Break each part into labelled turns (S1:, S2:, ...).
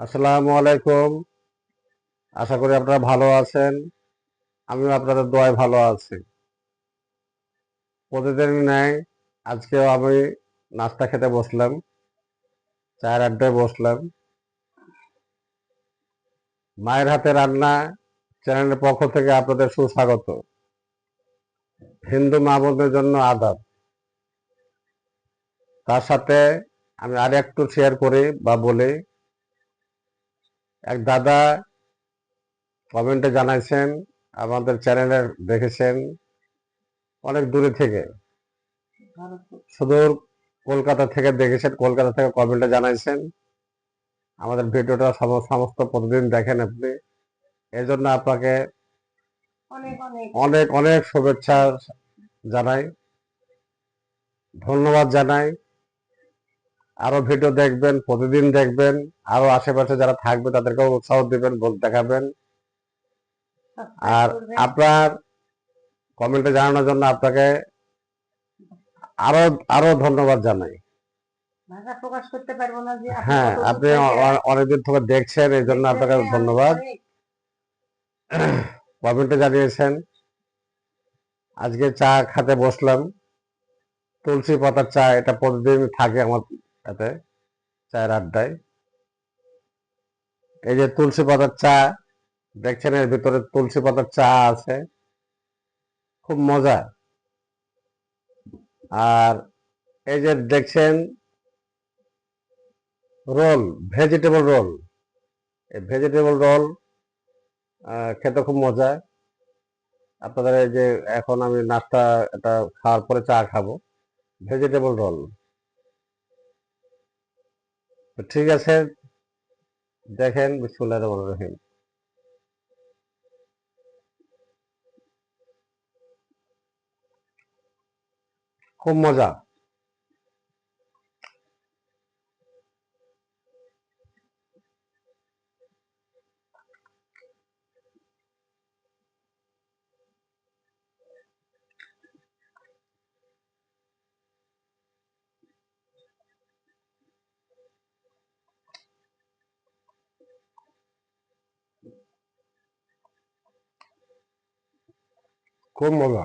S1: আসসালামু আলাইকুম। আশা করি আপনারা ভালো আছেন। আমিও আপনাদের দোয়ায় ভালো আছি। প্রতিদিন নেয় আজকেও আমি নাস্তা খেতে বসলাম, চায়ের আড্ডায় বসলাম। মায়ের হাতে রান্না চ্যানেলের পক্ষ থেকে আপনাদের সুস্বাগত। হিন্দু মা জন্য আদাব। তার সাথে আমি আর একটু শেয়ার করি বা বলি এক দাদা কমেন্টে জানাইছেন আমাদের চ্যানেলে দেখেছেন অনেক দূরে থেকে। সুদূর কলকাতা থেকে দেখেছেন কলকাতা থেকে কমেন্টে জানাইছেন। আমাদের ভিডিওটা সম- সমস্ত প্রতিদিন দেখেন আপনি। এই জন্য আপনাকে
S2: অনেক অনেক
S1: শুভেচ্ছা জানাই। ধন্যবাদ জানাই। আরও ভিডিও দেখবেন প্রতিদিন দেখবেন আরও আশেপাশে যারা থাকবে তাদেরকেও উৎসাহ দিবেন বল দেখাবেন। আর আপনার কমেন্টে জানানোর জন্য আপনাকে আরও আরও ধন্যবাদ জানাই।
S2: ভাষা প্রকাশ করতে পারব না যে
S1: হ্যাঁ আপনি অনেকদিন থেকে দেখছেন এই জন্য আপনাকে ধন্যবাদ। কমেন্টে জানিয়েছেন আজকে চা খেতে বসলাম তুলসী পাতার চা এটা প্রতিদিন থাকে আমার এতে চায়ের আড্ডায়। এই যে তুলসী পাতার চা, দেখছেন এর ভিতরে তুলসী পাতার চা আছে। খুব মজা। আর এই যে দেখছেন রোল, ভেজিটেবল রোল। এই ভেজিটেবল রোল খেতে খুব মজা। আপনাদের এই যে এখন আমি নাস্তা, এটা খাওয়ার পরে চা খাব। Vegetable roll. ঠিক আছে দেখেন বিসমুল্লাহ রহমান রহিম। খুব মজা। খুব মজা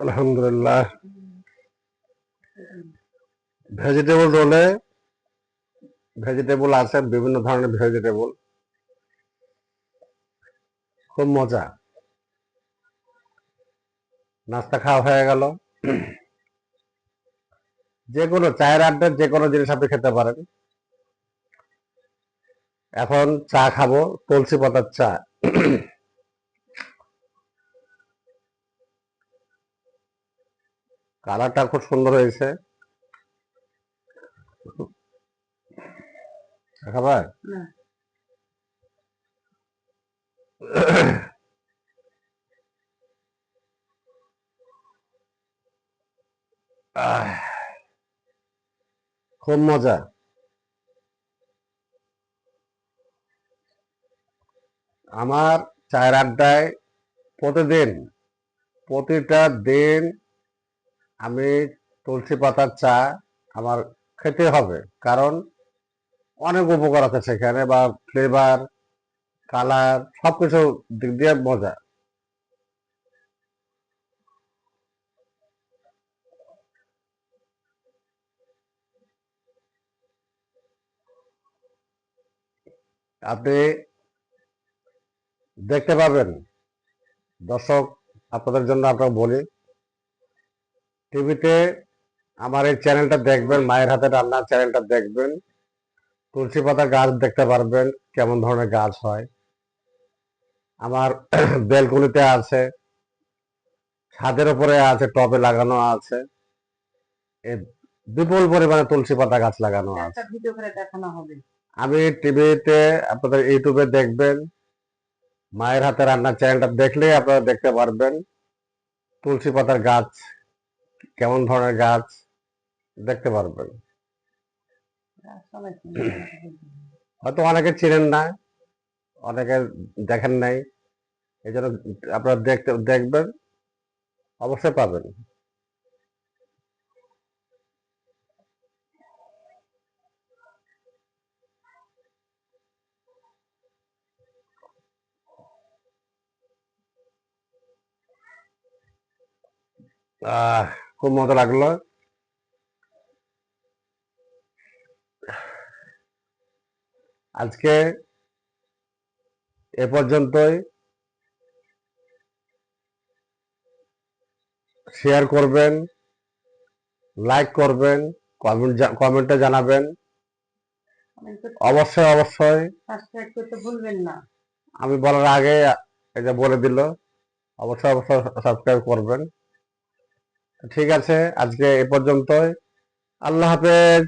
S1: আলহামদুলিল্লাহ। ভেজিটেবল রোলে ভেজিটেবল আছে, বিভিন্ন ধরনের ভেজিটেবল খুব মজা। নাস্তা খাওয়া হয়ে গেল। যে কোনো চায়ের আড্ডার যে কোনো জিনিস আপনি খেতে পারেন। এখন চা খাব, তুলসী পাতার চা। কালারটা খুব সুন্দর হয়েছে। খাবার খুব মজা। আমার চায়ের আড্ডায় প্রতিদিন প্রতিটা দিন আমি তুলসী পাতার চা আমার খেতে হবে, কারণ অনেক উপকার আছে সেখানে বা ফ্লেভার কালার সবকিছু দিক দিয়ে মজা। আপনি দেখতে পাবেন, দর্শক আপনাদের জন্য আপনাকে বলি টিভিতে আমার এই চ্যানেলটা দেখবেন মায়ের হাতে রান্নার চ্যানেলটা দেখবেন। তুলসী পাতা গাছ দেখতে পারবেন কেমন ধরনের গাছ হয়। আমার বেলকুনিতে আছে ছাদের উপরে আছে টবে লাগানো আছে। বিপুল পরিমাণে তুলসী পাতা গাছ লাগানো আছে। আমি টিভিতে আপনাদের ইউটিউবে দেখবেন মায়ের হাতে রান্নার চ্যানেলটা দেখলেই আপনারা দেখতে পারবেন তুলসী পাতার গাছ কেমন ধরনের গাছ দেখতে পারবেন। হয়তো অনেকে চিনেন না, অনেকে দেখেন নাই, এই জন্য আপনারা দেখতে, দেখবেন, অবশ্যই পাবেন। আহ খুব মজা লাগল। আজকে এ পর্যন্তই। শেয়ার করবেন লাইক করবেন কমেন্ট কমেন্টে জানাবেন। অবশ্যই অবশ্যই।
S2: সাবস্ক্রাইব করতে ভুলবেন না।
S1: আমি বলার আগে এটা বলে দিল অবশ্যই অবশ্যই সাবস্ক্রাইব করবেন। ঠিক আছে আজকে এ পর্যন্তই। আল্লাহ হাফেজ।